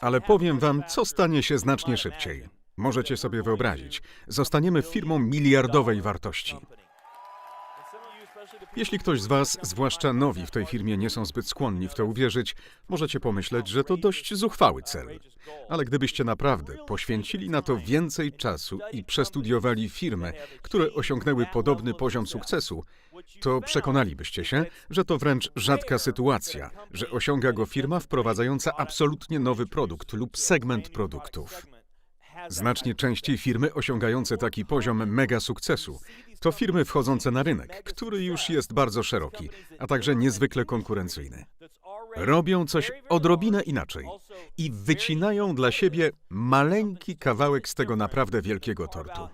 Ale powiem wam, co stanie się znacznie szybciej. Możecie sobie wyobrazić, zostaniemy firmą miliardowej wartości. Jeśli ktoś z Was, zwłaszcza nowi w tej firmie, nie są zbyt skłonni w to uwierzyć, możecie pomyśleć, że to dość zuchwały cel. Ale gdybyście naprawdę poświęcili na to więcej czasu i przestudiowali firmy, które osiągnęły podobny poziom sukcesu, to przekonalibyście się, że to wręcz rzadka sytuacja, że osiąga go firma wprowadzająca absolutnie nowy produkt lub segment produktów. Znacznie częściej firmy osiągające taki poziom mega sukcesu to firmy wchodzące na rynek, który już jest bardzo szeroki, a także niezwykle konkurencyjny. Robią coś odrobinę inaczej i wycinają dla siebie maleńki kawałek z tego naprawdę wielkiego tortu.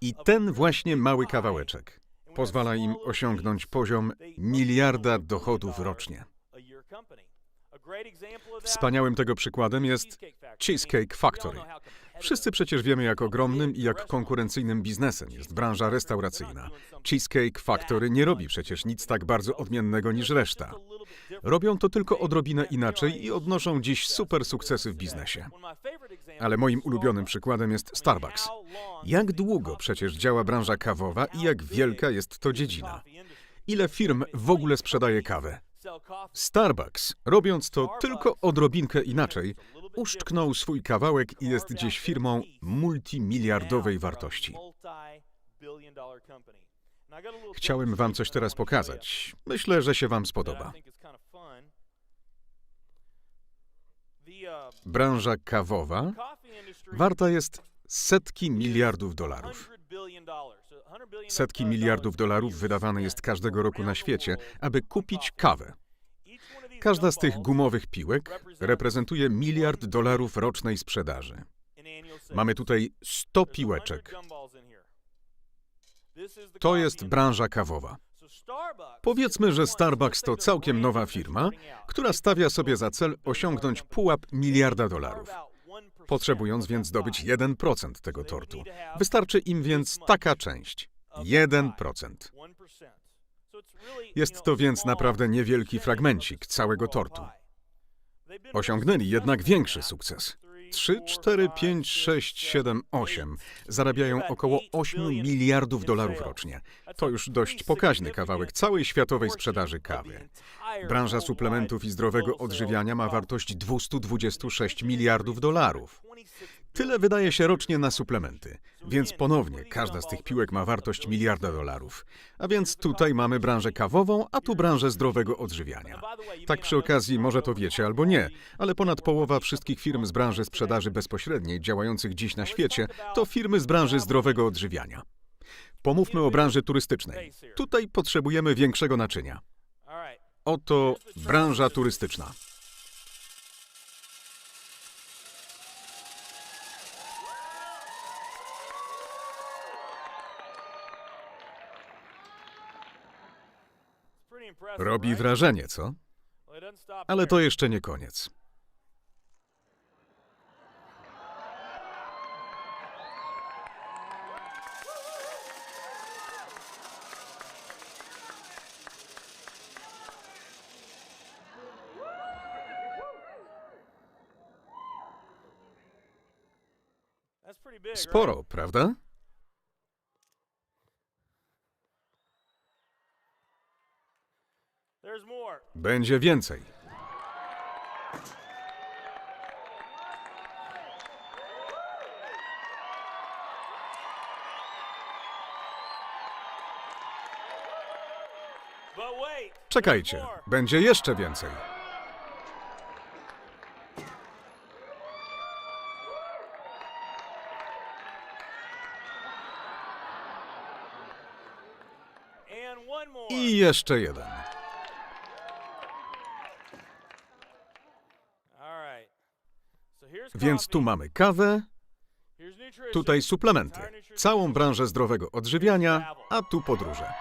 I ten właśnie mały kawałeczek pozwala im osiągnąć poziom miliarda dochodów rocznie. Wspaniałym tego przykładem jest Cheesecake Factory. Wszyscy przecież wiemy, jak ogromnym i jak konkurencyjnym biznesem jest branża restauracyjna. Cheesecake Factory nie robi przecież nic tak bardzo odmiennego niż reszta. Robią to tylko odrobinę inaczej i odnoszą dziś super sukcesy w biznesie. Ale moim ulubionym przykładem jest Starbucks. Jak długo przecież działa branża kawowa i jak wielka jest to dziedzina? Ile firm w ogóle sprzedaje kawę? Starbucks, robiąc to tylko odrobinkę inaczej, uszczknął swój kawałek i jest dziś firmą multimiliardowej wartości. Chciałem wam coś teraz pokazać. Myślę, że się wam spodoba. Branża kawowa warta jest setki miliardów dolarów. Setki miliardów dolarów wydawane jest każdego roku na świecie, aby kupić kawę. Każda z tych gumowych piłek reprezentuje miliard dolarów rocznej sprzedaży. Mamy tutaj 100 piłeczek. To jest branża kawowa. Powiedzmy, że Starbucks to całkiem nowa firma, która stawia sobie za cel osiągnąć pułap miliarda dolarów. Potrzebując więc zdobyć 1% tego tortu. Wystarczy im więc taka część. 1%. Jest to więc naprawdę niewielki fragmencik całego tortu. Osiągnęli jednak większy sukces. 3, 4, 5, 6, 7, 8 zarabiają około 8 miliardów dolarów rocznie. To już dość pokaźny kawałek całej światowej sprzedaży kawy. Branża suplementów i zdrowego odżywiania ma wartość 226 miliardów dolarów. Tyle wydaje się rocznie na suplementy, więc ponownie każda z tych piłek ma wartość miliarda dolarów. A więc tutaj mamy branżę kawową, a tu branżę zdrowego odżywiania. Tak przy okazji, może to wiecie albo nie, ale ponad połowa wszystkich firm z branży sprzedaży bezpośredniej działających dziś na świecie to firmy z branży zdrowego odżywiania. Pomówmy o branży turystycznej. Tutaj potrzebujemy większego naczynia. Oto branża turystyczna. Robi wrażenie, co? Ale to jeszcze nie koniec. Sporo, prawda? Będzie więcej. Czekajcie, będzie jeszcze więcej. I jeszcze jeden. Więc tu mamy kawę, tutaj suplementy, całą branżę zdrowego odżywiania, a tu podróże.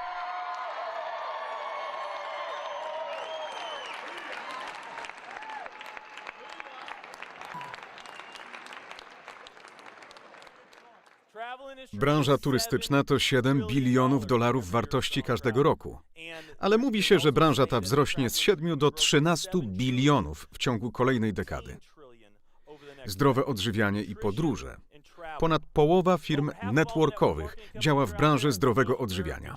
Branża turystyczna to 7 bilionów dolarów wartości każdego roku. ale mówi się, że branża ta wzrośnie z 7 do 13 bilionów w ciągu kolejnej dekady. Zdrowe odżywianie i podróże. Ponad połowa firm networkowych działa w branży zdrowego odżywiania.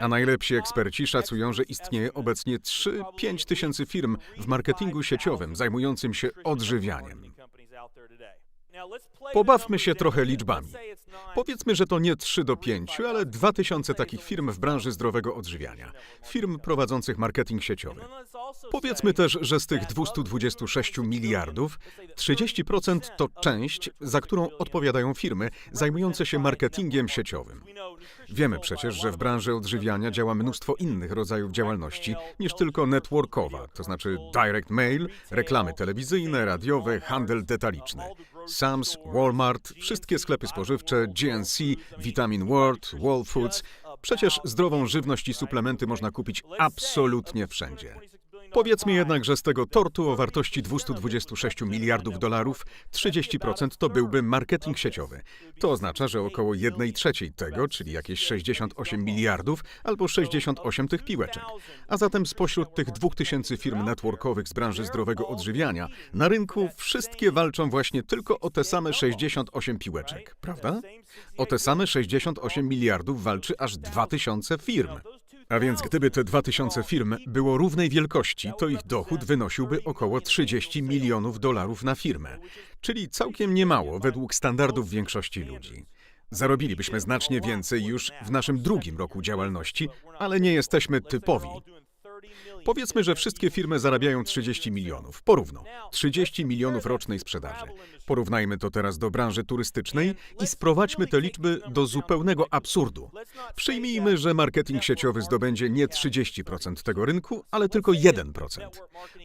A najlepsi eksperci szacują, że istnieje obecnie 3-5 tysięcy firm w marketingu sieciowym zajmującym się odżywianiem. Pobawmy się trochę liczbami. Powiedzmy, że to nie 3 do 5, ale 2000 takich firm w branży zdrowego odżywiania. Firm prowadzących marketing sieciowy. Powiedzmy też, że z tych 226 miliardów 30% to część, za którą odpowiadają firmy zajmujące się marketingiem sieciowym. Wiemy przecież, że w branży odżywiania działa mnóstwo innych rodzajów działalności niż tylko networkowa, to znaczy direct mail, reklamy telewizyjne, radiowe, handel detaliczny. Sams, Walmart, wszystkie sklepy spożywcze, GNC, Vitamin World, Whole Foods. Przecież zdrową żywność i suplementy można kupić absolutnie wszędzie. Powiedzmy jednak, że z tego tortu o wartości 226 miliardów dolarów 30% to byłby marketing sieciowy. To oznacza, że około 1 trzeciej tego, czyli jakieś 68 miliardów albo 68 tych piłeczek. A zatem spośród tych 2000 firm networkowych z branży zdrowego odżywiania na rynku wszystkie walczą właśnie tylko o te same 68 piłeczek, prawda? O te same 68 miliardów walczy aż 2000 firm. A więc gdyby te 2000 firm było równej wielkości, to ich dochód wynosiłby około 30 milionów dolarów na firmę, czyli całkiem niemało według standardów większości ludzi. Zarobilibyśmy znacznie więcej już w naszym drugim roku działalności, ale nie jesteśmy typowi. Powiedzmy, że wszystkie firmy zarabiają 30 milionów, porówno. 30 milionów rocznej sprzedaży. Porównajmy to teraz do branży turystycznej i sprowadźmy te liczby do zupełnego absurdu. Przyjmijmy, że marketing sieciowy zdobędzie nie 30% tego rynku, ale tylko 1%.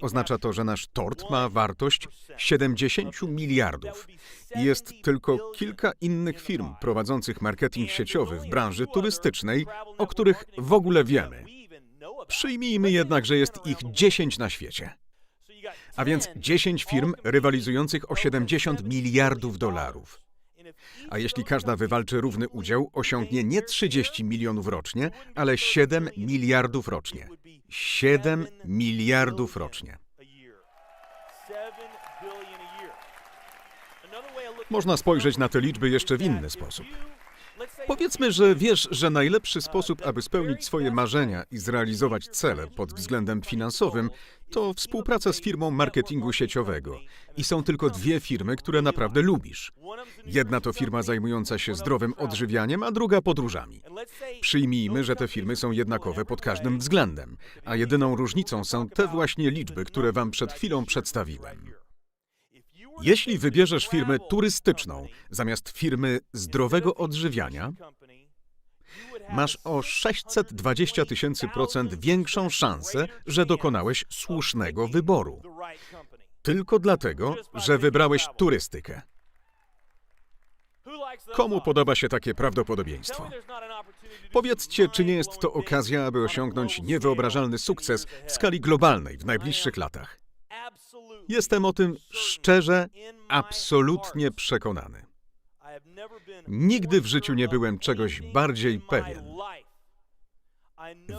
Oznacza to, że nasz tort ma wartość 70 miliardów. Jest tylko kilka innych firm prowadzących marketing sieciowy w branży turystycznej, o których w ogóle wiemy. Przyjmijmy jednak, że jest ich 10 na świecie. A więc 10 firm rywalizujących o 70 miliardów dolarów. A jeśli każda wywalczy równy udział, osiągnie nie 30 milionów rocznie, ale 7 miliardów rocznie. 7 miliardów rocznie. Można spojrzeć na te liczby jeszcze w inny sposób. Powiedzmy, że wiesz, że najlepszy sposób, aby spełnić swoje marzenia i zrealizować cele pod względem finansowym, to współpraca z firmą marketingu sieciowego. I są tylko dwie firmy, które naprawdę lubisz. Jedna to firma zajmująca się zdrowym odżywianiem, a druga podróżami. Przyjmijmy, że te firmy są jednakowe pod każdym względem, a jedyną różnicą są te właśnie liczby, które wam przed chwilą przedstawiłem. Jeśli wybierzesz firmę turystyczną zamiast firmy zdrowego odżywiania, masz o 620 tysięcy procent większą szansę, że dokonałeś słusznego wyboru. Tylko dlatego, że wybrałeś turystykę. Komu podoba się takie prawdopodobieństwo? Powiedzcie, czy nie jest to okazja, aby osiągnąć niewyobrażalny sukces w skali globalnej w najbliższych latach? Jestem o tym szczerze, absolutnie przekonany. Nigdy w życiu nie byłem czegoś bardziej pewien.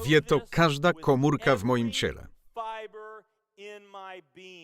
Wie to każda komórka w moim ciele.